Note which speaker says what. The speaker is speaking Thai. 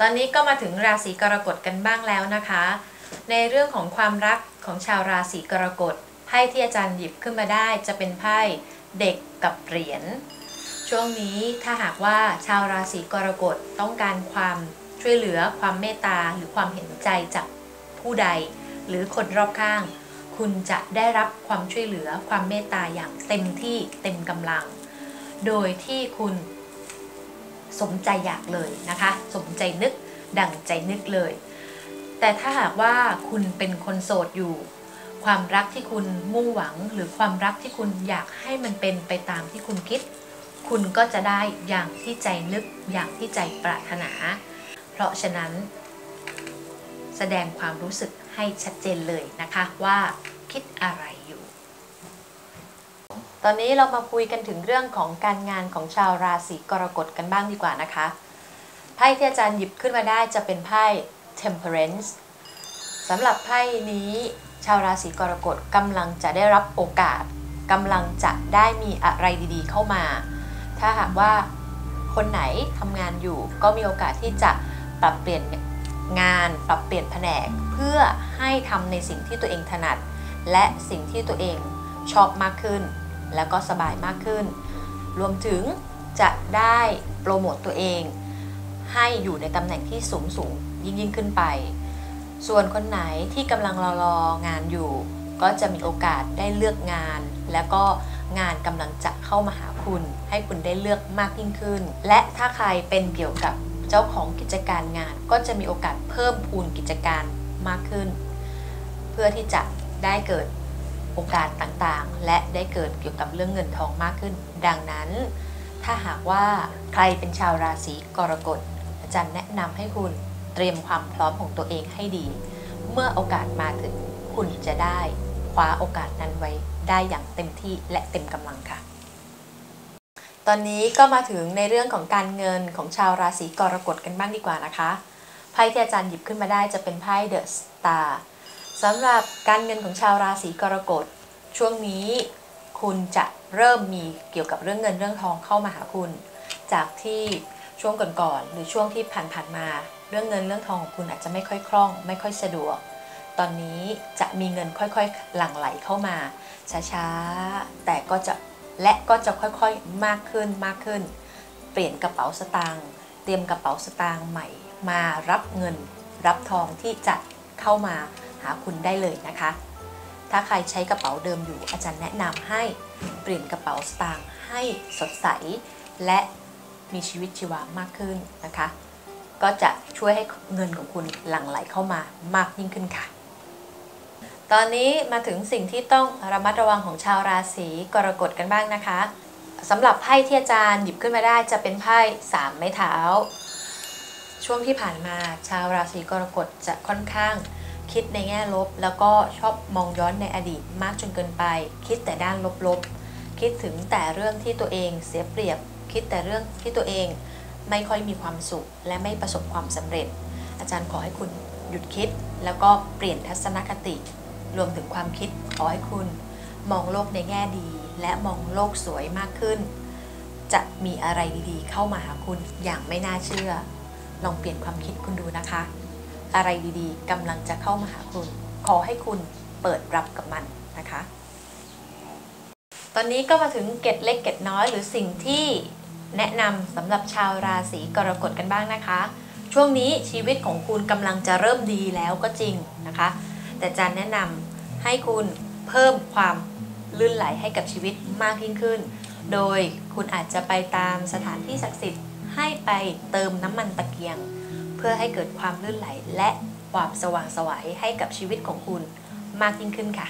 Speaker 1: ตอนนี้ก็มาถึงราศีกรกฎกันบ้างแล้วนะคะ ในเรื่องของความรักของชาวราศีกรกฎไพ่ที่อาจารย์หยิบขึ้นมาได้ จะเป็นไพ่เด็กกับเหรียญช่วงนี้ถ้าหากว่าชาวราศีกรกฎต้องการความช่วยเหลือความเมตตาหรือความเห็นใจจากผู้ใด หรือคนรอบข้าง คุณจะได้รับความช่วยเหลือความเมตตาอย่างเต็มที่เต็มกำลัง โดยที่คุณ สมใจอยากเลยนะคะ สมใจนึกดั่งใจนึกเลย แต่ถ้าหากว่าคุณเป็นคนโสดอยู่ ความรักที่คุณมุ่งหวังหรือความรักที่คุณอยากให้มันเป็นไปตามที่คุณคิด คุณก็จะได้อย่างที่ใจนึกอย่างที่ใจปรารถนา เพราะฉะนั้น แสดงความรู้สึกให้ชัดเจนเลยนะคะว่าคิดอะไรอยู่ ตอนนี้เรามาคุยกันถึงเรื่องของการงานของชาวราศีกรกฎกันบ้างดีกว่านะคะ ไพ่ที่อาจารย์หยิบขึ้นมาได้จะเป็นไพ่ Temperance สำหรับไพ่นี้ชาวราศีกรกฎกำลังจะได้รับโอกาสกำลังจะได้มีอะไรดีๆ เข้ามา ถ้าหากว่าคนไหนทำงานอยู่ก็มีโอกาสที่จะปรับเปลี่ยนงานปรับเปลี่ยนแผนก เพื่อให้ทำในสิ่งที่ตัวเองถนัด และสิ่งที่ตัวเองชอบมากขึ้น แล้วก็สบายมากขึ้น รวมถึงจะได้โปรโมตตัวเอง ให้อยู่ในตำแหน่งที่สูงสูงยิ่งยิ่งขึ้นไป ส่วนคนไหนที่กำลังรอรองานอยู่ ก็จะมีโอกาสได้เลือกงาน แล้วก็งานกำลังจะเข้ามาหาคุณ ให้คุณได้เลือกมากยิ่งขึ้น และถ้าใครเป็นเกี่ยวกับเจ้าของกิจการงาน ก็จะมีโอกาสเพิ่มพูนกิจการมากขึ้น เพื่อที่จะได้เกิด โอกาสต่างๆ และได้เกิดเกี่ยวกับเรื่องเงินทองมากขึ้น ดังนั้น ถ้าหากว่าใครเป็นชาวราศีกรกฎอาจารย์แนะนำให้คุณเตรียมความพร้อมของตัวเองให้ดี เมื่อโอกาสมาถึงคุณจะได้คว้าโอกาสนั้นไว้ได้อย่างเต็มที่และเต็มกำลังค่ะ ตอนนี้ก็มาถึงในเรื่องของการเงินของชาวราศีกรกฎกันบ้างดีกว่านะคะไพ่ที่อาจารย์หยิบขึ้นมาได้จะเป็นไพ่เดอะสตาร์ สำหรับการเงินของชาวราศีกรกฎช่วงนี้คุณจะเริ่มมีเกี่ยวกับเรื่องเงินเรื่องทองเข้ามาหาคุณ จากที่ช่วงก่อนๆหรือช่วงที่ผ่านๆมา เรื่องเงินเรื่องทองของคุณอาจจะไม่ค่อยคล่อง ไม่ค่อยสะดวก ตอนนี้จะมีเงินค่อยๆหลั่งไหลเข้ามา ช้าๆแต่ก็จะและก็จะค่อยๆมากขึ้นมากขึ้น เปลี่ยนกระเป๋าสตางค์เตรียมกระเป๋าสตางค์ใหม่ มารับเงินรับทองที่จะเข้ามาาคุณได้เลยนะคะ ถ้าใครใช้กระเป๋าเดิมอยู่อาจารย์แนะนำให้เปลี่ยนกระเป๋าสตางค์ให้สดใส และมีชีวิตชีวามากขึ้นนะคะ ก็จะช่วยให้เงินของคุณหลั่งไหลเข้ามามากยิ่งขึ้นค่ะ ตอนนี้มาถึงสิ่งที่ต้องระมัดระวังของชาวราศีกรกฎกันบ้างนะคะสำหรับไพ่ที่อาจารย์หยิบขึ้นมาได้จะเป็นไพ่สามไม้เท้า ช่วงที่ผ่านมาชาวราศีกรกฎจะค่อนข้าง คิดในแง่ลบ แล้วก็ชอบมองย้อนในอดีตมากจนเกินไป คิดแต่ด้านลบๆ คิดถึงแต่เรื่องที่ตัวเองเสียเปรียบ คิดแต่เรื่องที่ตัวเองไม่ค่อยมีความสุข และไม่ประสบความสำเร็จ อาจารย์ขอให้คุณหยุดคิด แล้วก็เปลี่ยนทัศนคติ รวมถึงความคิดขอให้คุณ มองโลกในแง่ดี และมองโลกสวยมากขึ้น จะมีอะไรดีๆ เข้ามาหาคุณอย่างไม่น่าเชื่อ ลองเปลี่ยนความคิดคุณดูนะคะ อะไรดีๆกำลังจะเข้ามาหาคุณ ขอให้คุณเปิดรับกับมันนะคะ ตอนนี้ก็มาถึงเกร็ดเล็กเกร็ดน้อยหรือสิ่งที่แนะนำสำหรับชาวราศีกรกฎกันบ้างนะคะ ช่วงนี้ชีวิตของคุณกำลังจะเริ่มดีแล้วก็จริงนะคะ แต่จารย์แนะนำให้คุณเพิ่มความลื่นไหลให้กับชีวิตมากยิ่งขึ้น โดยคุณอาจจะไปตามสถานที่ศักดิ์สิทธิ์ให้ไปเติมน้ำมันตะเกียง พื่อให้เกิดความลื่นไหลและความสว่างไสวัยให้กับชีวิตของคุณมากยิ่งขึ้นค่ะ